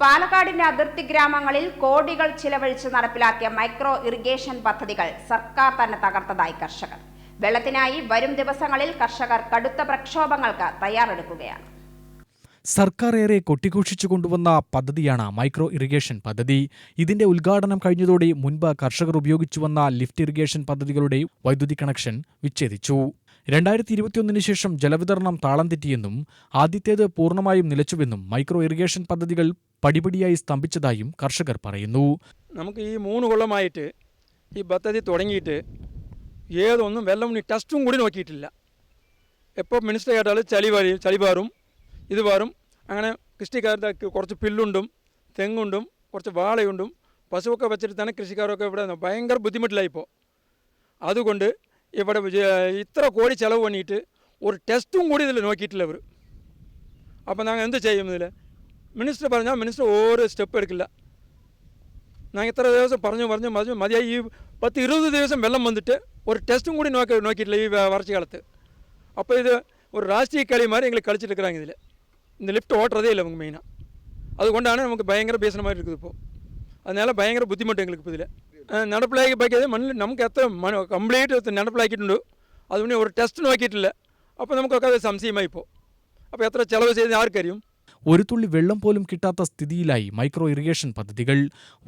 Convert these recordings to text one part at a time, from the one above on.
പാലക്കാടിന്റെ അതിർത്തി ഗ്രാമങ്ങളിൽ കോടികൾ ചിലവഴിച്ച് നടപ്പിലാക്കിയ മൈക്രോ ഇറിഗേഷൻ പദ്ധതികൾ സർക്കാർ തന്നെ തകർത്തതായി കർഷകർ. വെള്ളത്തിനായി വരും ദിവസങ്ങളിൽ കർഷകർ കടുത്ത പ്രക്ഷോഭങ്ങൾക്ക് തയ്യാറെടുക്കുകയാണ്. സർക്കാർ ഏറെ കൊട്ടിഘോഷിച്ചു കൊണ്ടുവന്ന പദ്ധതിയാണ് മൈക്രോ ഇറിഗേഷൻ പദ്ധതി. ഇതിന്റെ ഉദ്ഘാടനം കഴിഞ്ഞതോടെ മുൻപ് കർഷകർ ഉപയോഗിച്ചു വന്ന ലിഫ്റ്റ് ഇറിഗേഷൻ പദ്ധതികളുടെ വൈദ്യുതി കണക്ഷൻ വിച്ഛേദിച്ചു. രണ്ടായിരത്തി ഇരുപത്തിയൊന്നിന് ശേഷം ജലവിതരണം താളം തെറ്റിയെന്നും ആദ്യത്തേത് പൂർണമായും നിലച്ചുവെന്നും മൈക്രോ ഇറിഗേഷൻ പദ്ധതികൾ പടിപടിയായി സ്തംഭിച്ചതായും കർഷകർ പറയുന്നു. നമുക്ക് ഈ മൂന്ന് കൊല്ലമായിട്ട് ഈ പദ്ധതി തുടങ്ങിയിട്ട് ഏതൊന്നും വെള്ളം ടെസ്റ്റും കൂടി നോക്കിയിട്ടില്ല. എപ്പോൾ മിനിസ്റ്റർ കേട്ടാൽ ചളി വരി ചളി പാറും ഇത് പാറും. അങ്ങനെ കൃഷിക്കാരുടെ കുറച്ച് പില്ലുണ്ടും തെങ്ങുണ്ടും കുറച്ച് വാളയുണ്ടും പശുവൊക്കെ വെച്ചിട്ട് തന്നെ കൃഷിക്കാരൊക്കെ ഇവിടെ ഭയങ്കര ബുദ്ധിമുട്ടിലായിപ്പോൾ അതുകൊണ്ട് ഇവിടെ ഇത്ര കോടി ചിലവ് പണിയിട്ട് ഒരു ടെസ്റ്റും കൂടി ഇതിൽ നോക്കിയിട്ടില്ല അവർ അപ്പം ഞങ്ങൾ എന്ത് ചെയ്യുന്നില്ലേ மினிஸ்டர் പറഞ്ഞാൽ மினிஸ்டர் ഓരോ ஸ்டெப் എടുക്കില്ല. நாங்கள் எத்தனை ദിവസം പറഞ്ഞു பறஞ்சோம் പറഞ്ഞു മതിയായി. பத்து இருபது ഇരുപത് வெள்ளம் வந்துட்டு ஒரு டெஸ்ட்டும் கூட കൂടി നോക്കി നോക്കിയിട്ടില്ല வறட்சி காலத்து அப்போ இது ஒரு ராஷ்டிரிய கலை மாதிரி எங்களுக்கு கழிச்சிட்டு இருக்கிறாங்க இதில் இந்த லிஃப்ட் ஓட்டுறதே இல்லை அவங்க மெயினாக அது கொண்டான நமக்கு பயங்கர பேசுகிற மாதிரி இருக்குது இப்போது அதனால் பயங்கர புத்திமட்டம் எங்களுக்கு இப்போ இதில் நடப்பிலாக்கி பார்க்காது மண்ணில் நமக்கு எத்தனை மண் கம்ப்ளீட் நடப்பிலாக்கிட்டு அது ஒன்று ஒரு டெஸ்ட் நோக்கிட்டு இல்லை அப்போ நமக்கு உட்காந்து சம்சயமாக இப்போது அப்போ எத்தனை செலவு செய்து யாருக்கு அறியும் ഒരു തുള്ളി വെള്ളം പോലും കിട്ടാത്ത സ്ഥിതിയിലായി മൈക്രോ ഇറിഗേഷൻ പദ്ധതികൾ.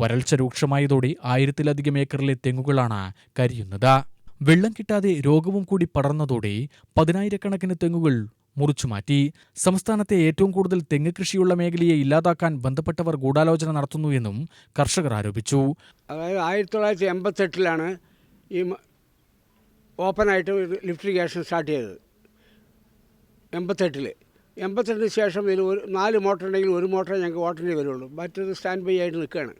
വരൾച്ച രൂക്ഷമായതോടെ ആയിരത്തിലധികം ഏക്കറിലെ തെങ്ങുകളാണ് കരിയുന്നത്. വെള്ളം കിട്ടാതെ രോഗവും കൂടി പടർന്നതോടെ പതിനായിരക്കണക്കിന് തെങ്ങുകൾ മുറിച്ചുമാറ്റി സംസ്ഥാനത്തെ ഏറ്റവും കൂടുതൽ തെങ്ങ് കൃഷിയുള്ള മേഖലയെ ഇല്ലാതാക്കാൻ ബന്ധപ്പെട്ടവർ ഗൂഢാലോചന നടത്തുന്നുവെന്നും കർഷകർ ആരോപിച്ചു. അതായത് ആയിരത്തി തൊള്ളായിരത്തി എൺപത്തെട്ടിലാണ് ഈ ഓപ്പണായിട്ട് ലിഫ്റ്റ് ഇറിഗേഷൻ സ്റ്റാർട്ട് ചെയ്തത്. എൺപത്തെട്ടിൽ എൺപത്തെട്ടിന് ശേഷം ഇതിൽ ഒരു നാല് മോട്ടർ ഉണ്ടെങ്കിൽ ഒരു മോട്ടറേ ഞങ്ങൾക്ക് ഓട്ടേണ്ടി വരുള്ളൂ. മറ്റൊരു സ്റ്റാൻഡ് ബൈ ആയിട്ട് നിൽക്കുകയാണ്.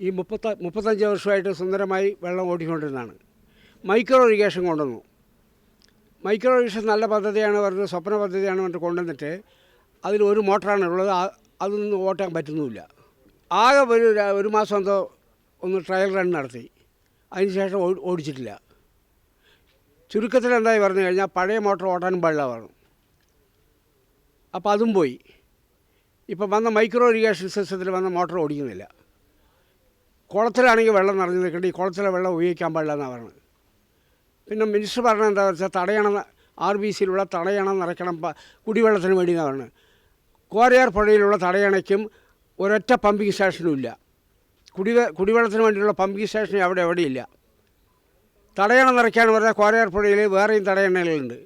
ഈ മുപ്പത്ത മുപ്പത്തഞ്ച് വർഷമായിട്ട് സുന്ദരമായി വെള്ളം ഓടിക്കൊണ്ടിരുന്നതാണ്. മൈക്രോ ഇറിഗേഷൻ കൊണ്ടുവന്നു. മൈക്രോ ഇറിഗേഷൻ നല്ല പദ്ധതിയാണ് പറഞ്ഞത് സ്വപ്ന പദ്ധതിയാണ് പറഞ്ഞിട്ട് കൊണ്ടുവന്നിട്ട് അതിൽ ഒരു മോട്ടറാണ് ഉള്ളത്. അതൊന്നും ഓട്ടാൻ പറ്റുന്നുമില്ല. ആകെ ഒരു ഒരു മാസം എന്തോ ഒന്ന് ട്രയൽ റൺ നടത്തി. അതിനുശേഷം ശേഷം ഓടിച്ചിട്ടില്ല. ചുരുക്കത്തിൽ എന്തായി പറഞ്ഞു കഴിഞ്ഞാൽ പഴയ മോട്ടർ ഓട്ടാനും പാടില്ല പറഞ്ഞു. അപ്പോൾ അതും പോയി. ഇപ്പം വന്ന മൈക്രോ ഇറിഗേഷൻ സിസ്റ്റത്തിൽ വന്ന മോട്ടോർ ഓടിക്കുന്നില്ല. കുളത്തിലാണെങ്കിൽ വെള്ളം നിറഞ്ഞു നിൽക്കേണ്ട. ഈ കുളത്തിലെ വെള്ളം ഉപയോഗിക്കാൻ പാടില്ല എന്നാണ് പറഞ്ഞത്. പിന്നെ മിനിസ്റ്റർ പറഞ്ഞത് എന്താ വെച്ചാൽ തടയണം ആർ ബി സിയിലുള്ള തടയണം നിറയ്ക്കണം കുടിവെള്ളത്തിന് വേണ്ടി എന്നാണ് പറയുന്നത് കോരയാർ പുഴയിലുള്ള തടയണയ്ക്കും ഒരൊറ്റ പമ്പിംഗ് സ്റ്റേഷനും ഇല്ല. കുടിവെ കുടിവെള്ളത്തിന് വേണ്ടിയുള്ള പമ്പിംഗ് സ്റ്റേഷൻ അവിടെ എവിടെയില്ല തടയണം നിറയ്ക്കാൻ പറഞ്ഞാൽ കോരയാർ പുഴയിൽ വേറെയും തടയണകളുണ്ട്.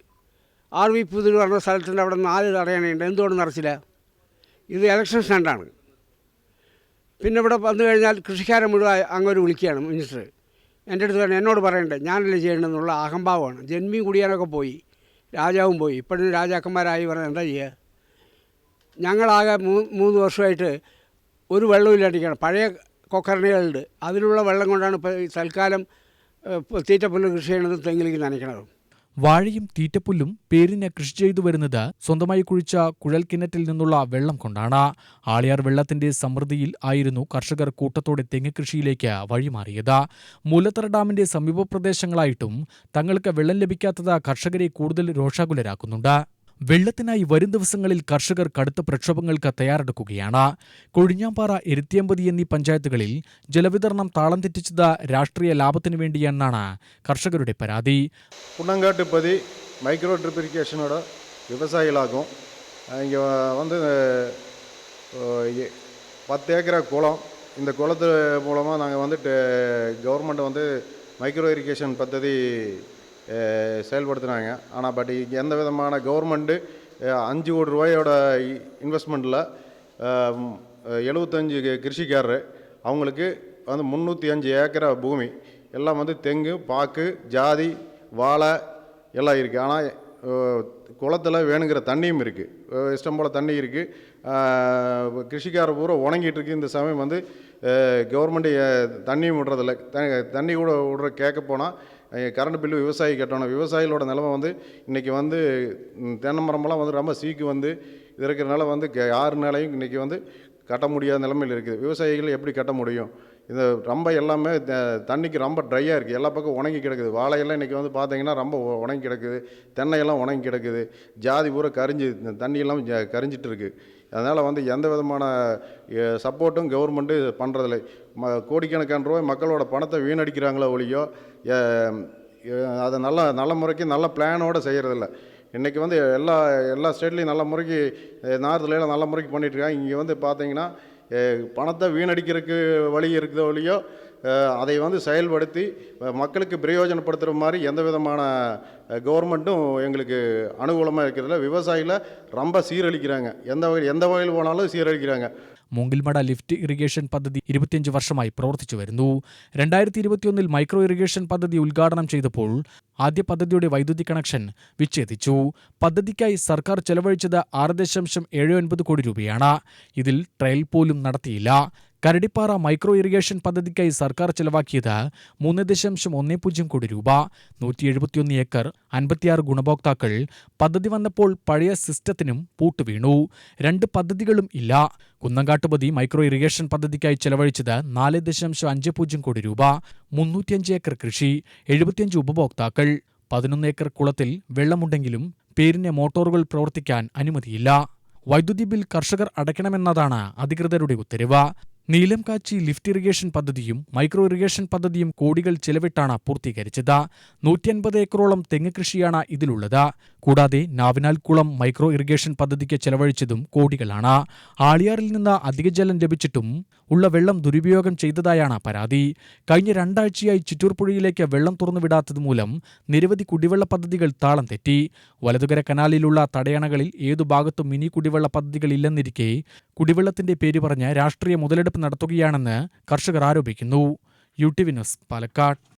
ആർ വി പുതിർ പറഞ്ഞ സ്ഥലത്തിന്റെ അവിടെ നാല് തടയണയുണ്ട്. എന്തുകൊണ്ട് നിറച്ചില്ല ഇത് ഇലക്ഷൻ സ്റ്റാൻഡാണ് പിന്നെ ഇവിടെ വന്നു കഴിഞ്ഞാൽ കൃഷിക്കാരെ മുഴുവൻ അങ്ങോട്ട് വിളിക്കുകയാണ് മിനിസ്റ്റർ എന്റെ അടുത്ത് തന്നെ എന്നോട് പറയണ്ടേ ഞാനല്ലേ ചെയ്യേണ്ടതെന്നുള്ള അഹംഭാവമാണ്. ജന്മിയും കുടിയാനൊക്കെ പോയി. രാജാവും പോയി. ഇപ്പോഴും രാജാക്കന്മാരായി പറഞ്ഞാൽ എന്താ ചെയ്യുക? ഞങ്ങളാകെ മൂ മൂന്ന് വർഷമായിട്ട് ഒരു വെള്ളമില്ലാണ്ടിരിക്കുകയാണ് പഴയ കൊക്കരണികളുണ്ട്. അതിലുള്ള വെള്ളം കൊണ്ടാണ് ഇപ്പോൾ തൽക്കാലം തീറ്റപ്പുല്ല് കൃഷി ചെയ്യണതും തെങ്ങിലേക്ക് നനയ്ക്കണതും. വാഴയും തീറ്റപ്പുല്ലും പേരിന് കൃഷി ചെയ്തു വരുന്നത് സ്വന്തമായി കുഴിച്ച കുഴൽക്കിണറ്റിൽ നിന്നുള്ള വെള്ളം കൊണ്ടാണ്. ആളിയാർ വെള്ളത്തിന്റെ സമൃദ്ധിയിൽ ആയിരുന്നു കർഷകർ കൂട്ടത്തോടെ തെങ്ങ് കൃഷിയിലേക്ക് വഴിമാറിയത്. മൂലത്തറ ഡാമിന്റെ സമീപ പ്രദേശങ്ങളായിട്ടും തങ്ങൾക്ക് വെള്ളം ലഭിക്കാത്തത് കർഷകരെ കൂടുതൽ രോഷാകുലരാക്കുന്നുണ്ട്. വെള്ളത്തിനായി വരും ദിവസങ്ങളിൽ കർഷകർ കടുത്ത പ്രക്ഷോഭങ്ങൾക്ക് തയ്യാറെടുക്കുകയാണ് കൊഴിഞ്ഞാമ്പാറ എരുത്തിയമ്പതി എന്നീ പഞ്ചായത്തുകളിൽ ജലവിതരണം താളം തെറ്റിച്ചത് രാഷ്ട്രീയ ലാഭത്തിനു വേണ്ടിയെന്നാണ് കർഷകരുടെ പരാതി കുണ്ണങ്കാട്ട് പതി മൈക്രോ ഡ്രിപ്പ് ഇറിഗേഷനോட விவசாயிகளாகும் இங்கே வந்து பத்து ஏக்கரா குளம் இந்த குளத்து மூலமாக நாங்கள் வந்துட்டு கவர்மெண்ட் வந்து மைக்ரோ இரிகேஷன் பദ്ധதி செயல்படுத்துனாங்க. ஆனால் பட் இங்கே எந்த விதமான கவர்மெண்ட்டு அஞ்சு கோடி ரூபாயோட இன்வெஸ்ட்மெண்ட்டில் எழுபத்தஞ்சு கிருஷிக்காரர். அவங்களுக்கு வந்து முந்நூற்றி அஞ்சு ஏக்கரை பூமி. எல்லாம் வந்து தெங்கு பாக்கு ஜாதி வாழை எல்லாம் இருக்குது ஆனால் குளத்தில் வேணுங்கிற தண்ணியும் இருக்குது இஷ்டம் போல் தண்ணி இருக்குது கிருஷிக்கார பூரா உணங்கிட்டு இருக்கு. இந்த சமயம் வந்து கவர்மெண்ட்டு தண்ணியும் விடுறதில்ல. த- தண்ணி கூட விடுற கேட்க போனால் கரண்ட் பில்லு விவசாயி கட்டணும் விவசாயிகளோட நிலமை வந்து இன்றைக்கி வந்து தென்னை மரமெல்லாம் வந்து ரொம்ப சீக்கு வந்து இது இருக்கிறனால வந்து க- யாருனாலையும் இன்றைக்கி வந்து கட்ட முடியாத நிலைமையில் இருக்குது. விவசாயிகள் எப்படி கட்ட முடியும்? இந்த ரொம்ப எல்லாமே த- தண்ணிக்கு ரொம்ப ட்ரையாக இருக்குது எல்லா பக்கம் உணங்கி கிடக்குது. வாழையெல்லாம் இன்றைக்கி வந்து பார்த்தீங்கன்னா ரொம்ப உணங்கி கிடக்குது. தென்னையெல்லாம் உணங்கி கிடக்குது. ஜாதி பூரா கரிஞ்சு இந்த தண்ணியெல்லாம் ஜ- கரிஞ்சிட்டு இருக்குது அதனால் வந்து எந்த விதமான சப்போர்ட்டும் கவர்மெண்ட்டு பண்ணுறதில்ல ம கோடிக்கணக்கான ரூபாய் மக்களோட பணத்தை வீணடிக்கிறாங்களோ ஒழியோ அதை நல்ல நல்ல முறைக்கு நல்ல பிளானோடு செய்கிறதில்ல இன்றைக்கி வந்து எல்லா எல்லா ஸ்டேட்லேயும் நல்ல முறைக்கு நார்த்லாம் நல்ல முறைக்கு பண்ணிகிட்ருக்காங்க இங்கே வந்து பார்த்தீங்கன்னா பணத்தை வீணடிக்கிறதுக்கு வழி இருக்குதோ இல்லையோ அதை வந்து செயல்படுத்தி மக்களுக்கு பிரயோஜனப்படுத்துகிற மாதிரி எந்த விதமான கவர்மெண்ட்டும் எங்களுக்கு அனுகூலமாக இருக்கிறதில்ல விவசாயிகளை ரொம்ப சீரழிக்கிறாங்க. எந்த வகையில் எந்த வகையில் போனாலும் சீரழிக்கிறாங்க. മൂങ്കിൽമട ലിഫ്റ്റ് ഇറിഗേഷൻ പദ്ധതി ഇരുപത്തിയഞ്ച് വർഷമായി പ്രവർത്തിച്ചു വരുന്നു. രണ്ടായിരത്തി ഇരുപത്തിയൊന്നിൽ മൈക്രോ ഇറിഗേഷൻ പദ്ധതി ഉദ്ഘാടനം ചെയ്തപ്പോൾ ആദ്യ പദ്ധതിയുടെ വൈദ്യുതി കണക്ഷൻ വിച്ഛേദിച്ചു. പദ്ധതിക്കായി സർക്കാർ ചെലവഴിച്ചത് ആറ് ദശാംശം ഏഴ് ഒൻപത് കോടി രൂപയാണ്. ഇതിൽ ട്രയൽ പോലും നടത്തിയില്ല. കരടിപ്പാറ മൈക്രോ ഇറിഗേഷൻ പദ്ധതിക്കായി സർക്കാർ ചെലവാക്കിയത് മൂന്ന് ദശാംശം ഒന്ന് പൂജ്യം കോടി രൂപ. നൂറ്റി എഴുപത്തിയൊന്ന് ഏക്കർ അൻപത്തിയാറ് ഗുണഭോക്താക്കൾ പദ്ധതി വന്നപ്പോൾ പഴയ സിസ്റ്റത്തിനും പൂട്ടുവീണു. രണ്ട് പദ്ധതികളും ഇല്ല. കുന്നങ്കാട്ടുപതി മൈക്രോ ഇറിഗേഷൻ പദ്ധതിക്കായി ചെലവഴിച്ചത് നാല് ദശാംശം അഞ്ച് പൂജ്യം കോടി രൂപ മുന്നൂറ്റിയഞ്ച് ഏക്കർ കൃഷി എഴുപത്തിയഞ്ച് ഉപഭോക്താക്കൾ പതിനൊന്ന് ഏക്കർ കുളത്തിൽ വെള്ളമുണ്ടെങ്കിലും പേരിന് മോട്ടോറുകൾ പ്രവർത്തിക്കാൻ അനുമതിയില്ല. വൈദ്യുതി ബിൽ കർഷകർ അടയ്ക്കണമെന്നതാണ് അധികൃതരുടെ ഉത്തരവ്. നീലം കാച്ചി ലിഫ്റ്റ് ഇറിഗേഷൻ പദ്ധതിയും മൈക്രോ ഇറിഗേഷൻ പദ്ധതിയും കോടികൾ ചെലവിട്ടാണ് പൂർത്തീകരിച്ചത്. നൂറ്റിയൻപത് ഏക്കറോളം തെങ്ങ് കൃഷിയാണ് ഇതിലുള്ളത്. കൂടാതെ നാവിനാൽക്കുളം മൈക്രോ ഇറിഗേഷൻ പദ്ധതിക്ക് ചെലവഴിച്ചതും കോടികളാണ്. ആളിയാറിൽ നിന്ന് അധിക ജലം ലഭിച്ചിട്ടും ഉള്ള വെള്ളം ദുരുപയോഗം ചെയ്തതായാണ് പരാതി. കഴിഞ്ഞ രണ്ടാഴ്ചയായി ചിറ്റൂർ പുഴയിലേക്ക് വെള്ളം തുറന്നുവിടാത്തത് മൂലം നിരവധി കുടിവെള്ള പദ്ധതികൾ താളം തെറ്റി. വലതുകര കനാലിലുള്ള തടയണകളിൽ ഏതു ഭാഗത്തും മിനി കുടിവെള്ള പദ്ധതികൾ ഇല്ലെന്നിരിക്കെ കുടിവെള്ളത്തിന്റെ പേര് പറഞ്ഞ് രാഷ്ട്രീയ മുതലെടുപ്പ് നടത്തുകയാണെന്ന് കർഷകർ ആരോപിക്കുന്നു. U T V news Palakkad.